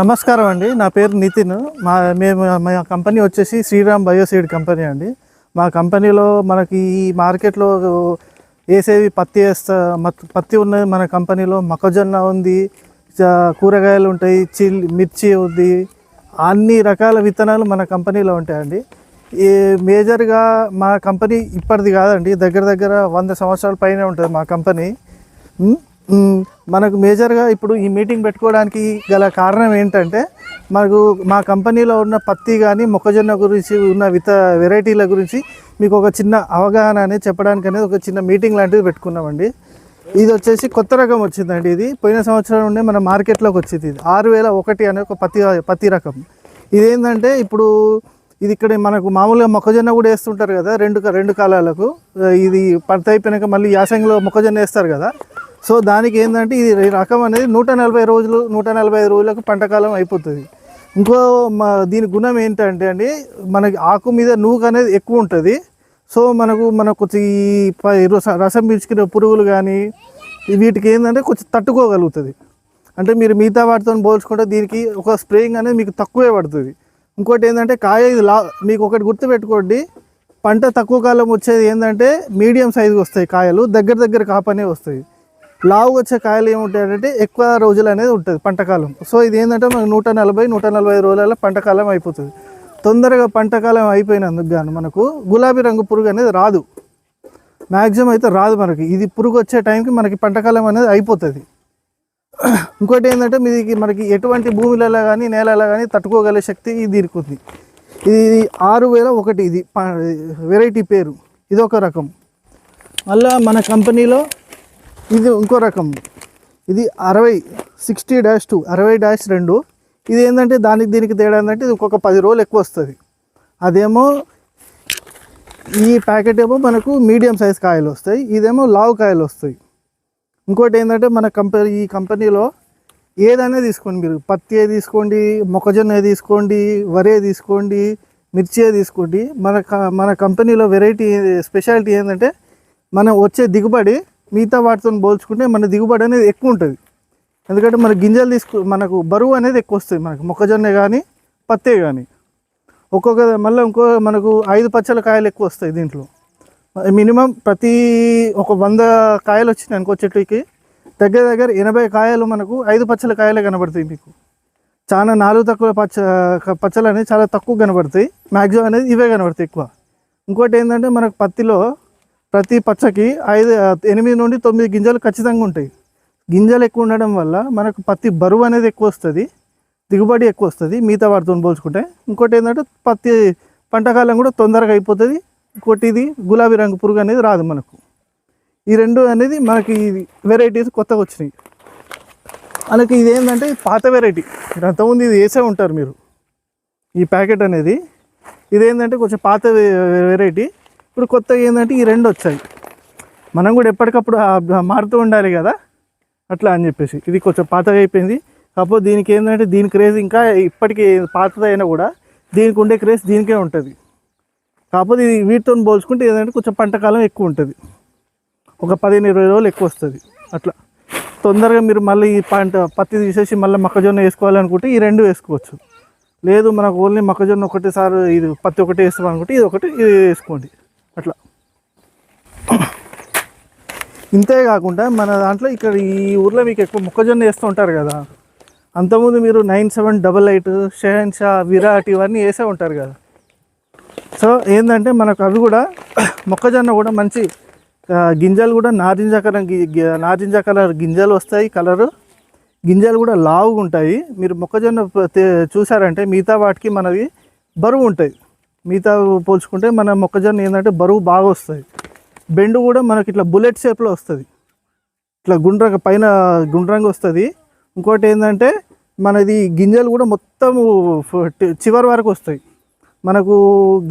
నమస్కారం అండి. నా పేరు నితిన్. మా మేము మా కంపెనీ వచ్చేసి శ్రీరామ్ బయోసీడ్ కంపెనీ అండి. మా కంపెనీలో మనకి ఈ మార్కెట్లో వేసేవి పత్తి వేస్తా మత్- పత్తి ఉన్నది మన కంపెనీలో. మొక్కజొన్న ఉంది కూరగాయలు ఉంటాయి చిల్ మిర్చి ఉంది. అన్ని రకాల విత్తనాలు మన కంపెనీలో ఉంటాయండి. ఈ మేజర్గా మా కంపెనీ ఇప్పటిది కాదండి. దగ్గర దగ్గర వంద సంవత్సరాల పైన ఉంటుంది మా కంపెనీ. మనకు మేజర్గా ఇప్పుడు ఈ మీటింగ్ పెట్టుకోవడానికి గల కారణం ఏంటంటే మనకు మా కంపెనీలో ఉన్న పత్తి కానీ మొక్కజొన్న గురించి ఉన్న విత వెరైటీల గురించి మీకు ఒక చిన్న అవగాహన అనేది చెప్పడానికి అనేది ఒక చిన్న మీటింగ్ లాంటిది పెట్టుకున్నామండి. ఇది వచ్చేసి కొత్త రకం వచ్చిందండి ఇది. పోయిన సంవత్సరం నుండి మన మార్కెట్లోకి వచ్చింది ఇది. ఆరు వేల ఒకటి అనే ఒక పత్తి పత్తి రకం. ఇదేంటంటే ఇప్పుడు ఇది ఇక్కడ మనకు మామూలుగా మొక్కజొన్న కూడా వేస్తుంటారు కదా రెండు రెండు కాలాలకు. ఇది పంట అయిపోయినాక మళ్ళీ యాసంగిలో మొక్కజొన్న వేస్తారు కదా. సో దానికి ఏంటంటే ఇది ఈ రకం అనేది నూట నలభై రోజులు నూట నలభై ఐదు రోజులకు పంటకాలం అయిపోతుంది. ఇంకో మా దీని గుణం ఏంటంటే అండి మనకి ఆకు మీద నూకు అనేది ఎక్కువ ఉంటుంది. సో మనకు మనకు కొంచెం ఈ ప- రసం పీల్చుకునే పురుగులు కానీ వీటికి ఏంటంటే కొంచెం తట్టుకోగలుగుతుంది. అంటే మీరు మిగతా వాటితో పోల్చుకుంటే దీనికి ఒక స్ప్రేయింగ్ అనేది మీకు తక్కువే పడుతుంది. ఇంకోటి ఏంటంటే కాయ ఇది లా మీకు ఒకటి గుర్తుపెట్టుకోండి. పంట తక్కువ కాలం వచ్చేది ఏంటంటే మీడియం సైజుకి వస్తాయి కాయలు దగ్గర దగ్గర కాపనే వస్తాయి. లావు వచ్చే కాయలు ఏముంటాయంటే ఎక్కువ రోజులు అనేది ఉంటుంది పంటకాలం. సో ఇది ఏంటంటే మనకు నూట నలభై నూట నలభై ఐదు రోజులలో పంటకాలం అయిపోతుంది. తొందరగా పంటకాలం అయిపోయినందుకు గాను మనకు గులాబీ రంగు పురుగు అనేది రాదు. మ్యాక్సిమం అయితే రాదు మనకి. ఇది పురుగు వచ్చే టైంకి మనకి పంటకాలం అనేది అయిపోతుంది. ఇంకోటి ఏంటంటే మీది మనకి ఎటువంటి భూమిలలో కానీ నేలలో కానీ తట్టుకోగల శక్తి ఇది దీనికి ఉంది ఇది ఆరు వేల ఒకటి ఇది వెరైటీ పేరు. ఇది ఒక రకం. మళ్ళీ మన కంపెనీలో ఇది ఇంకో రకం. ఇది అరవై సిక్స్టీ డాష్ టూ అరవై డాష్ రెండు. ఇది ఏంటంటే దానికి దీనికి తేడా ఏంటంటే ఇది ఒక్కొక్క పది రోజులు ఎక్కువ వస్తుంది. అదేమో ఈ ప్యాకెట్ ఏమో మనకు మీడియం సైజ్ కాయలు వస్తాయి. ఇదేమో లావు కాయలు వస్తాయి. ఇంకోటి ఏంటంటే మన కంపెనీ ఈ కంపెనీలో ఏదైనా తీసుకోండి మీరు. పత్తి తీసుకోండి మొక్కజొన్న తీసుకోండి వరే తీసుకోండి మిర్చి తీసుకోండి. మన క- మన కంపెనీలో వెరైటీ స్పెషాలిటీ ఏంటంటే మనం వచ్చే దిగుబడి మిగతా వాటితో పోల్చుకుంటే మన దిగుబడి అనేది ఎక్కువ ఉంటుంది. ఎందుకంటే మన గింజలు తీసుకు మనకు బరువు అనేది ఎక్కువ వస్తుంది. మనకు మొక్కజొన్న కానీ పత్తే కానీ ఒక్కొక్క మళ్ళీ ఇంకో మనకు ఐదు పచ్చల కాయలు ఎక్కువ వస్తాయి దీంట్లో. మినిమం ప్రతి ఒక వంద కాయలు వచ్చినాయి అనుకో చెట్టుకి దగ్గర దగ్గర ఎనభై కాయలు మనకు ఐదు పచ్చల కాయలే కనబడతాయి మీకు. చాలా నాలుగు తక్కువ పచ్చ పచ్చలు అనేది చాలా తక్కువ కనబడతాయి. మ్యాక్సిమం అనేది ఇవే కనబడతాయి ఎక్కువ. ఇంకోటి ఏంటంటే మనకు పత్తిలో ప్రతి పచ్చకి ఐదు ఎనిమిది నుండి తొమ్మిది గింజలు ఖచ్చితంగా ఉంటాయి. గింజలు ఎక్కువ ఉండడం వల్ల మనకు పత్తి బరువు అనేది ఎక్కువ వస్తుంది దిగుబడి ఎక్కువ వస్తుంది మిగతా వాటితో పోల్చుకుంటే. ఇంకోటి ఏంటంటే పత్తి పంటకాలం కూడా తొందరగా అయిపోతుంది ఇంకోటి ఇది గులాబీ రంగు పురుగు అనేది రాదు మనకు. ఈ రెండు అనేది మనకి వెరైటీస్ కొత్తగా వచ్చినాయి. మనకి ఇది ఏంటంటే పాత వెరైటీ మీరు అంతకుముందు ఇది వేసే ఉంటారు మీరు. ఈ ప్యాకెట్ అనేది ఇదేంటంటే కొంచెం పాత వెరైటీ ఇప్పుడు కొత్తగా ఏంటంటే ఈ రెండు వచ్చాయి. మనం కూడా ఎప్పటికప్పుడు మారుతూ ఉండాలి కదా? అట్లా అని చెప్పేసి. ఇది కొంచెం పాతగా అయిపోయింది. కాకపోతే దీనికి ఏంటంటే దీని క్రేజ్ ఇంకా ఇప్పటికీ పాతదైనా కూడా దీనికి ఉండే క్రేజ్ దీనికే ఉంటుంది. కాకపోతే ఇది వీటితో పోల్చుకుంటే ఏంటంటే కొంచెం పంటకాలం ఎక్కువ ఉంటుంది. ఒక పదిహేను ఇరవై రోజులు ఎక్కువ వస్తుంది. అట్లా. తొందరగా మీరు మళ్ళీ ఈ పంట పత్తి తీసేసి మళ్ళీ మొక్కజొన్న వేసుకోవాలనుకుంటే ఈ రెండు వేసుకోవచ్చు. లేదు మనకు ఓన్లీ మొక్కజొన్న ఒకటేసారి ఇది పత్తి ఒకటి వేస్తాం అనుకుంటే ఇది ఒకటి ఇది వేసుకోండి. అట్లా. ఇంతే కాకుండా మన దాంట్లో ఇక్కడ ఈ ఊర్లో మీకు ఎక్కువ మొక్కజొన్న వేస్తూ ఉంటారు కదా. అంతకుముందు మీరు nine seven double eight Shahenshah Virat ఇవన్నీ వేసే ఉంటారు కదా. సో ఏంటంటే మనకు అవి కూడా మొక్కజొన్న కూడా మంచి గింజలు కూడా నారింజ కలర్ గి- నారింజ కలర్ గింజలు వస్తాయి కలరు. గింజలు కూడా లావుగా ఉంటాయి. మీరు మొక్కజొన్న చూసారంటే మిగతా వాటికి మనవి బరువు ఉంటాయి. మిగతా పోల్చుకుంటే మన మొక్కజొన్న ఏంటంటే బరువు బాగా వస్తుంది. బెండు కూడా మనకి ఇట్లా బుల్లెట్ షేప్లో వస్తుంది. ఇట్లా గుండ్రంగా పైన గుండ్రంగా వస్తుంది. ఇంకోటి ఏంటంటే మనది గింజలు కూడా మొత్తం చివరి వరకు వస్తాయి. మనకు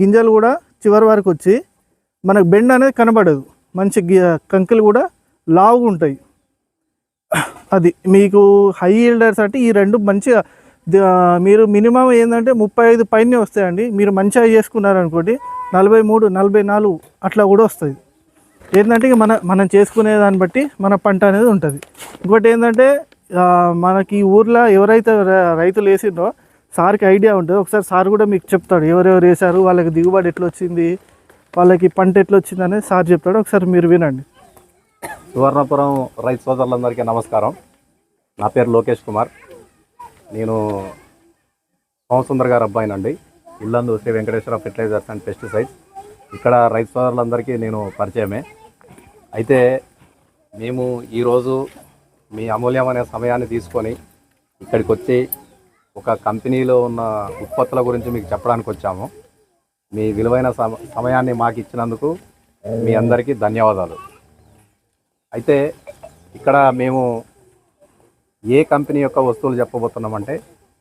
గింజలు కూడా చివరి వరకు వచ్చి మనకు బెండ్ అనేది కనబడదు. మంచి గి- కంకులు కూడా లావుగా ఉంటాయి. అది మీకు హై హీల్డర్స్ అంటే ఈ రెండు మంచిగా మీరు మినిమం ఏంటంటే ముప్పై ఐదు పైనే వస్తాయండి. మీరు మంచిగా చేసుకున్నారనుకోండి నలభై మూడు నలభై నాలుగు అట్లా కూడా వస్తుంది ఏంటంటే మన మనం చేసుకునే దాన్ని బట్టి మన పంట అనేది ఉంటుంది. ఇంకోటి ఏంటంటే మనకి ఈ ఊర్లో ఎవరైతే రైతులు వేసిండ్రో సార్కి ఐడియా ఉంటుంది. ఒకసారి సార్ కూడా మీకు చెప్తాడు ఎవరెవరు వేశారు వాళ్ళకి దిగుబడి ఎట్లా వచ్చింది వాళ్ళకి పంట ఎట్లా వచ్చింది అనేది సార్ చెప్తాడు. ఒకసారి మీరు వినండి. సువర్ణపురం రైతు సోదరులందరికీ నమస్కారం. నా పేరు లోకేష్ కుమార్. నేను Somasundar garu అబ్బాయినండి. Yellandu Shri Venkateswara fertilizers and pesticides. ఇక్కడ రైతు సోదరులందరికీ నేను పరిచయమే. అయితే మేము ఈరోజు మీ అమూల్యమైన సమయాన్ని తీసుకొని ఇక్కడికి వచ్చి ఒక కంపెనీలో ఉన్న ఉత్పత్తుల గురించి మీకు చెప్పడానికి వచ్చాము. మీ విలువైన సమ- సమయాన్ని మాకు ఇచ్చినందుకు మీ అందరికీ ధన్యవాదాలు. అయితే ఇక్కడ మేము ఏ కంపెనీ యొక్క వస్తువులు చెప్పబోతున్నామంటే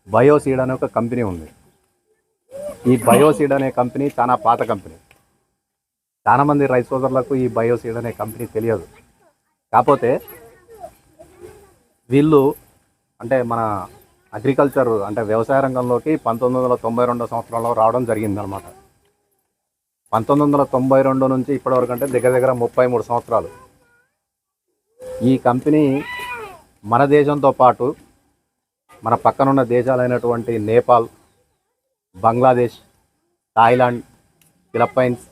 బయోసీడ్ అనే ఒక కంపెనీ ఉంది. ఈ బయోసీడ్ అనే కంపెనీ చాలా పాత కంపెనీ. చాలామంది రైస్ రైతు సోదరులకు ఈ బయోసీడ్ అనే కంపెనీ తెలియదు. కాకపోతే వీళ్ళు అంటే మన అగ్రికల్చర్ అంటే వ్యవసాయ రంగంలోకి పంతొమ్మిది వందల తొంభై రెండో సంవత్సరంలో రావడం జరిగిందనమాట పంతొమ్మిది వందల తొంభై రెండు నుంచి ఇప్పటివరకు అంటే దగ్గర దగ్గర ముప్పై మూడు సంవత్సరాలు. ఈ కంపెనీ మన దేశంతో పాటు మన పక్కనున్న దేశాలైనటువంటి Nepal Bangladesh Thailand Philippines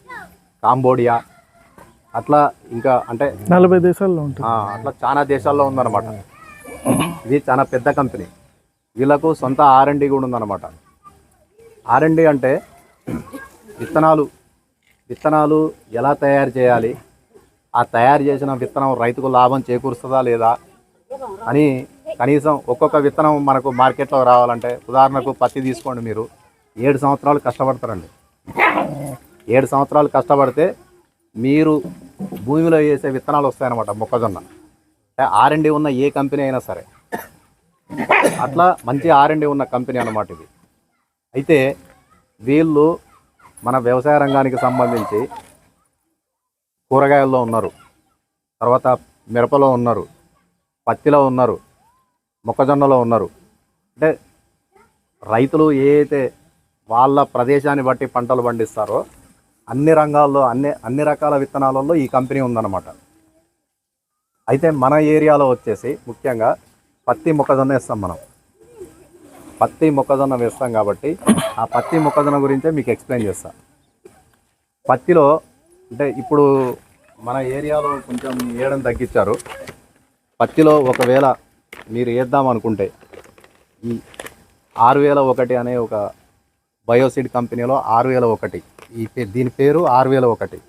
Cambodia అట్లా ఇంకా అంటే నలభై దేశాల్లో ఉంటుంది. అట్లా చాలా దేశాల్లో ఉందన్నమాట. ఇది చాలా పెద్ద కంపెనీ. వీళ్ళకు సొంత ఆర్ఎండి కూడా ఉందన్నమాట. ఆర్ఎండి అంటే విత్తనాలు విత్తనాలు ఎలా తయారు చేయాలి ఆ తయారు చేసిన విత్తనం రైతుకు లాభం చేకూరుస్తుందా లేదా అని కనీసం ఒక్కొక్క విత్తనం మనకు మార్కెట్లో రావాలంటే ఉదాహరణకు పత్తి తీసుకోండి మీరు. ఏడు సంవత్సరాలు కష్టపడతారండి. ఏడు సంవత్సరాలు కష్టపడితే మీరు భూమిలో వేసే విత్తనాలు వస్తాయన్నమాట మొక్కజొన్న. అంటే ఆర్ఎండి ఉన్న ఏ కంపెనీ అయినా సరే. అట్లా మంచి ఆర్ఎండి ఉన్న కంపెనీ అన్నమాట ఇది. అయితే వీళ్ళు మన వ్యవసాయ రంగానికి సంబంధించి కూరగాయల్లో ఉన్నారు. తర్వాత మిరపలో ఉన్నారు. పత్తిలో ఉన్నారు మొక్కజొన్నలో ఉన్నారు. అంటే రైతులు ఏ అయితే వాళ్ళ ప్రదేశాన్ని బట్టి పంటలు పండిస్తారో అన్ని రంగాల్లో అన్ని అన్ని రకాల విత్తనాలలో ఈ కంపెనీ ఉందన్నమాట. అయితే మన ఏరియాలో వచ్చేసి ముఖ్యంగా పత్తి మొక్కజొన్న వేస్తాం మనం. పత్తి మొక్కజొన్న వేస్తాం కాబట్టి ఆ పత్తి మొక్కజొన్న గురించే మీకు ఎక్స్ప్లెయిన్ చేస్తా. పత్తిలో అంటే ఇప్పుడు మన ఏరియాలో కొంచెం వేయడం తగ్గించారు. పత్తిలో ఒకవేళ మీరు వేద్దాం అనుకుంటే ఈ ఆరు వేల ఒకటి అనే ఒక బయోసిడ్ కంపెనీలో ఆరు వేల ఒకటి. ఈ పే- దీని పేరు ఆరు వేల ఒకటి.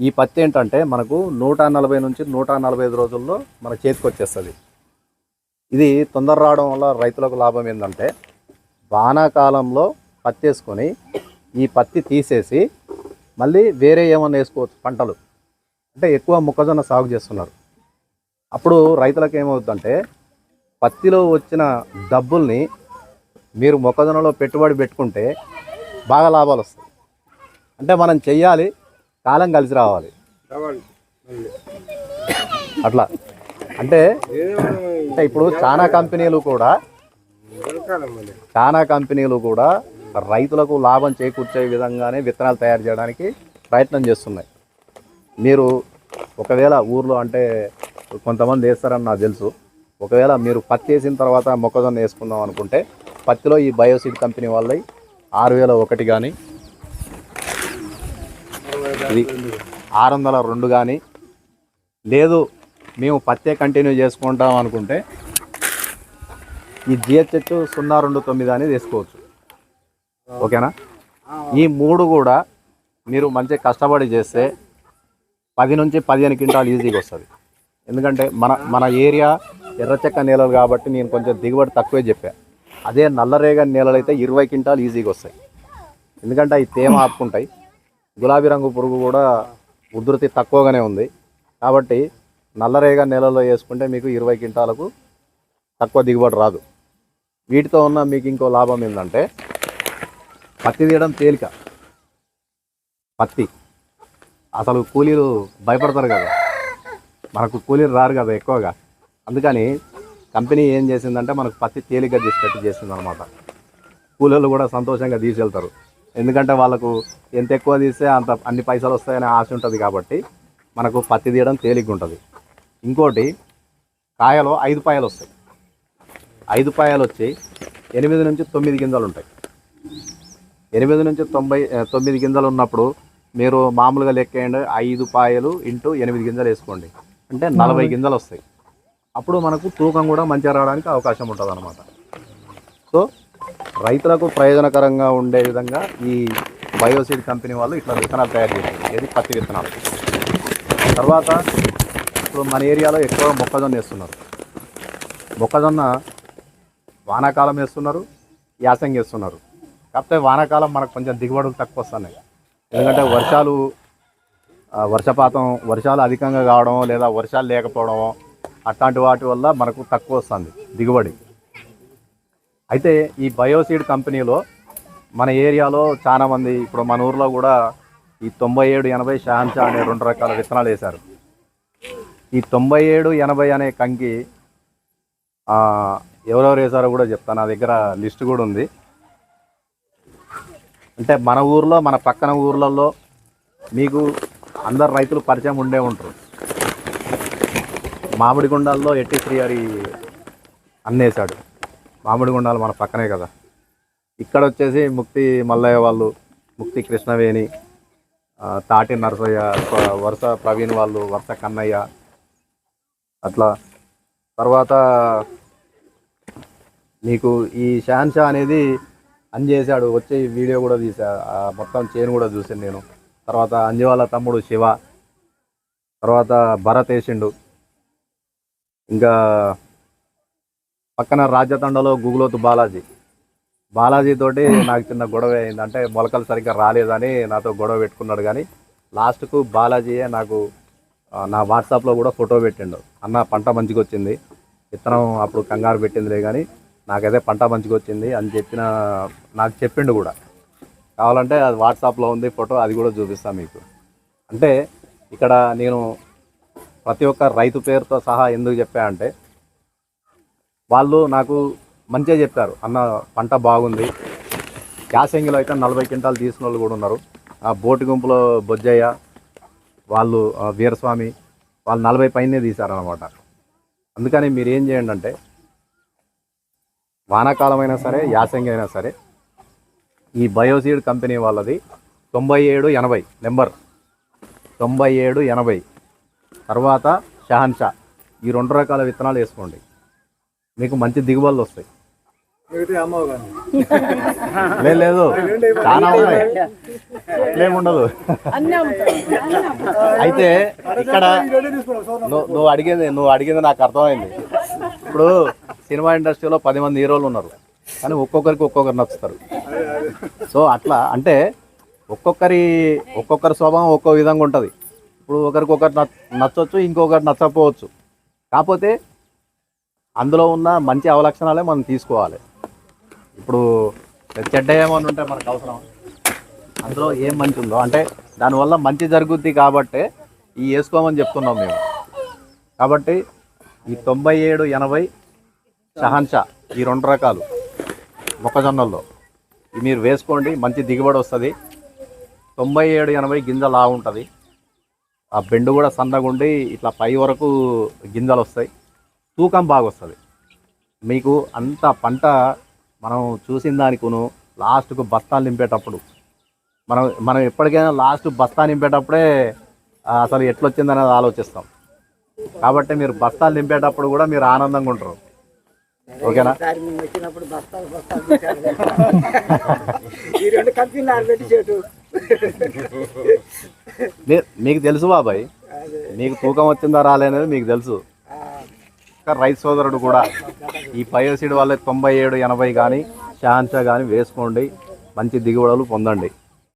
ఈ పత్తి ఏంటంటే మనకు నూట నలభై నుంచి నూట నలభై ఐదు రోజుల్లో మన చేతికి వచ్చేస్తుంది. ఇది తొందర రావడం వల్ల రైతులకు లాభం ఏంటంటే వానాకాలంలో పత్తి వేసుకొని ఈ పత్తి తీసేసి మళ్ళీ వేరే ఏమన్నా వేసుకోవచ్చు పంటలు. అంటే ఎక్కువ మొక్కజొన్న సాగు చేస్తున్నారు. అప్పుడు రైతులకు ఏమవుతుందంటే పత్తిలో వచ్చిన డబ్బుల్ని మీరు మొక్కజొన్నలో పెట్టుబడి పెట్టుకుంటే బాగా లాభాలు వస్తాయి. అంటే మనం చెయ్యాలి కాలం కలిసి రావాలి. అట్లా. అంటే అంటే ఇప్పుడు చాలా కంపెనీలు కూడా చాలా కంపెనీలు కూడా రైతులకు లాభం చేకూర్చే విధంగానే విత్తనాలు తయారు చేయడానికి ప్రయత్నం చేస్తున్నాయి. మీరు ఒకవేళ ఊర్లో అంటే కొంతమంది వేస్తారని నాకు తెలుసు. ఒకవేళ మీరు పత్తి వేసిన తర్వాత మొక్కజొన్న వేసుకుందాం అనుకుంటే పత్తిలో ఈ బయోసిడ్ కంపెనీ వాళ్ళవి ఆరు వేల ఒకటి కానీ ఇది ఆరు వందల రెండు కానీ లేదు మేము పత్తే కంటిన్యూ చేసుకుంటాం అనుకుంటే ఈ జిహెచ్హెచ్ సున్నా రెండు తొమ్మిది అనేది వేసుకోవచ్చు. ఓకేనా? ఈ మూడు కూడా మీరు మంచిగా కష్టపడి చేస్తే పది నుంచి పదిహేను క్వింటాలు ఈజీగా వస్తుంది. ఎందుకంటే మన మన ఏరియా ఎర్రచెక్క నేలలు కాబట్టి నేను కొంచెం దిగుబడి తక్కువే చెప్పా. అదే నల్లరేగని నేలలు అయితే ఇరవై క్వింటాలు ఈజీగా వస్తాయి. ఎందుకంటే అవి తేమ ఆపుకుంటాయి. గులాబీ రంగు పురుగు కూడా ఉధృతి తక్కువగానే ఉంది. కాబట్టి నల్లరేగ నేలలో వేసుకుంటే మీకు ఇరవై క్వింటాలకు తక్కువ దిగుబడి రాదు. వీటితో ఉన్న మీకు ఇంకో లాభం ఏంటంటే పత్తి తీయడం తేలిక. పత్తి. అసలు కూలీలు భయపడతారు కదా. మనకు కూలీలు రారు కదా ఎక్కువగా. అందుకని కంపెనీ ఏం చేసిందంటే మనకు పత్తి తేలిగ్గా తీసుకెట్టి చేసింది అనమాట కూలీలు కూడా సంతోషంగా తీసుకెళ్తారు. ఎందుకంటే వాళ్ళకు ఎంత ఎక్కువ తీస్తే అంత అన్ని పైసలు వస్తాయనే ఆశ ఉంటుంది కాబట్టి మనకు పత్తి తీయడం తేలిగ్గా ఉంటుంది. ఇంకోటి కాయలో ఐదు పాయలు వస్తాయి. ఐదు పాయలు వచ్చి ఎనిమిది నుంచి తొమ్మిది గింజలు ఉంటాయి. ఎనిమిది నుంచి తొంభై తొమ్మిది గింజలు ఉన్నప్పుడు మీరు మామూలుగా లెక్కేయండి ఐదు పాయలు ఇంటూ ఎనిమిది గింజలు వేసుకోండి. అంటే నలభై గింజలు వస్తాయి అప్పుడు మనకు తూకం కూడా మంచిగా రావడానికి అవకాశం ఉంటుంది అనమాట సో రైతులకు ప్రయోజనకరంగా ఉండే విధంగా ఈ బయోసీడ్ కంపెనీ వాళ్ళు ఇట్లా విత్తనాలు తయారు చేశారు. ఏది? పత్తి విత్తనాలు. తర్వాత ఇప్పుడు మన ఏరియాలో ఎక్కువ మొక్కజొన్న వేస్తున్నారు. మొక్కజొన్న వానాకాలం వేస్తున్నారు యాసంగి వేస్తున్నారు. కాకపోతే వానాకాలం మనకు కొంచెం దిగుబడులు తక్కువ వస్తున్నాయి. ఎందుకంటే వర్షాలు వర్షపాతం వర్షాలు అధికంగా కావడం లేదా వర్షాలు లేకపోవడం అట్లాంటి వాటి వల్ల మనకు తక్కువ వస్తుంది దిగుబడి. అయితే ఈ బయోసీడ్ కంపెనీలో మన ఏరియాలో చాలామంది ఇప్పుడు మన ఊర్లో కూడా ఈ తొంభై ఏడు ఎనభై షాన్షా అనే రెండు రకాల విత్తనాలు వేశారు. ఈ తొంభై ఏడు ఎనభై అనే కంకి ఎవరెవరు వేశారో కూడా చెప్తాను నా దగ్గర లిస్ట్ కూడా ఉంది. అంటే మన ఊర్లో మన పక్కన ఊర్లలో మీకు అందరు రైతులు పరిచయం ఉండే ఉంటారు. మామిడిగుండాల్లో ఎట్టి శ్రీహరి మామిడి మామిడిగుండాలు మన పక్కనే కదా. ఇక్కడ వచ్చేసి ముక్తి మల్లయ్య వాళ్ళు ముక్తి కృష్ణవేణి తాటి నరసయ్య వరుస ప్రవీణ్ వాళ్ళు వరుస కన్నయ్య అట్లా. తర్వాత మీకు ఈ షాన్షా అనేది అన్ చేశాడు వచ్చి వీడియో కూడా తీసా ఆ మొత్తం చేను కూడా చూసాను నేను. తర్వాత అంజవాళ్ళ తమ్ముడు శివ తర్వాత భరత్ వేసిండు ఇంకా పక్కన రాజతండలో గుగులోతు బాలాజీ. బాలాజీ తోటి నాకు చిన్న గొడవ అయింది అంటే మొలకలు సరిగ్గా రాలేదని నాతో గొడవ పెట్టుకున్నాడు కానీ లాస్ట్కు బాలాజీయే నాకు నా వాట్సాప్లో కూడా ఫోటో పెట్టిండు. అన్న పంట మంచిగా వచ్చింది విత్తనం అప్పుడు కంగారు పెట్టిందిలే కానీ నాకైతే పంట మంచిగా వచ్చింది అని చెప్పిన నాకు చెప్పిండు కూడా. కావాలంటే అది వాట్సాప్లో ఉంది ఫోటో అది కూడా చూపిస్తాను మీకు. అంటే ఇక్కడ నేను ప్రతి ఒక్క రైతు పేరుతో సహా ఎందుకు చెప్పా అంటే వాళ్ళు నాకు మంచిగా చెప్పారు అన్న పంట బాగుంది యాసంగిలో అయితే నలభై క్వింటాలు తీసుకున్న వాళ్ళు కూడా ఉన్నారు. ఆ బోటు గుంపులో బొజ్జయ్య వాళ్ళు వీరస్వామి వాళ్ళు నలభై పైనే తీశారనమాట అందుకని మీరు ఏం చేయండి అంటే వానాకాలం అయినా సరే యాసంగి అయినా సరే ఈ బయోసీడ్ కంపెనీ వాళ్ళది. తొంభై ఏడు ఎనభై నెంబర్. తొంభై ఏడు ఎనభై. తర్వాత షహన్షా. ఈ రెండు రకాల విత్తనాలు వేసుకోండి. మీకు మంచి దిగుబడులు వస్తాయి. లేదు లేదు. చాలా ఉన్నాయి. అట్లేముండదు అయితే ఇక్కడ నువ్వు నువ్వు అడిగేది నువ్వు అడిగేది నాకు అర్థమైంది. ఇప్పుడు సినిమా ఇండస్ట్రీలో పది మంది హీరోలు ఉన్నారు. కానీ ఒక్కొక్కరికి ఒక్కొక్కరు నచ్చుతారు. సో అట్లా అంటే ఒక్కొక్కరి ఒక్కొక్కరి స్వభావం ఒక్కో విధంగా ఉంటుంది. ఇప్పుడు ఒకరికి ఒకరు నచ్చవచ్చు ఇంకొకరు నచ్చకపోవచ్చు. కాకపోతే అందులో ఉన్న మంచి అవలక్షణాలే మనం తీసుకోవాలి. ఇప్పుడు చెడ్డ ఏమని ఉంటే మనకు అవసరం. అందులో ఏం మంచి ఉందో. అంటే దానివల్ల మంచి జరుగుద్ది కాబట్టే ఈ వేసుకోమని చెప్తున్నాం మేము. కాబట్టి ఈ తొంభై ఏడు ఎనభై షహన్షా ఈ రెండు రకాలు. మొక్కజొన్నల్లో. మీరు వేసుకోండి మంచి దిగుబడి వస్తుంది. తొంభై ఏడు ఎనభై గింజ లా ఉంటుంది. ఆ బెండు కూడా సన్నగా ఉండి ఇట్లా పై వరకు గింజలు వస్తాయి. తూకం బాగా వస్తుంది. మీకు అంత పంట మనం చూసిన దానికును లాస్ట్కు బస్తాలు నింపేటప్పుడు మనం మనం ఎప్పటికైనా లాస్ట్ బస్తా నింపేటప్పుడే అసలు ఎట్లొచ్చిందనేది ఆలోచిస్తాం. కాబట్టి మీరు బస్తాలు నింపేటప్పుడు కూడా మీరు ఆనందంగా ఉంటారు. ఓకేనా? ఈసారి మేము వచ్చినప్పుడు బస్తాలు బస్తాలు పెట్టారు. ఈ రెండు కంపెనీలు ఆడబెట్టి చెట్టు మీ- మీకు తెలుసు బాబాయ్. మీకు తూకం వచ్చిందా రాలేనేది మీకు తెలుసు. రైతు సోదరుడు కూడా ఈ బయోసీడ్ వల్ల తొంభై ఏడు ఎనభై కానీ షాన్షా కానీ వేసుకోండి. మంచి దిగుబడులు పొందండి.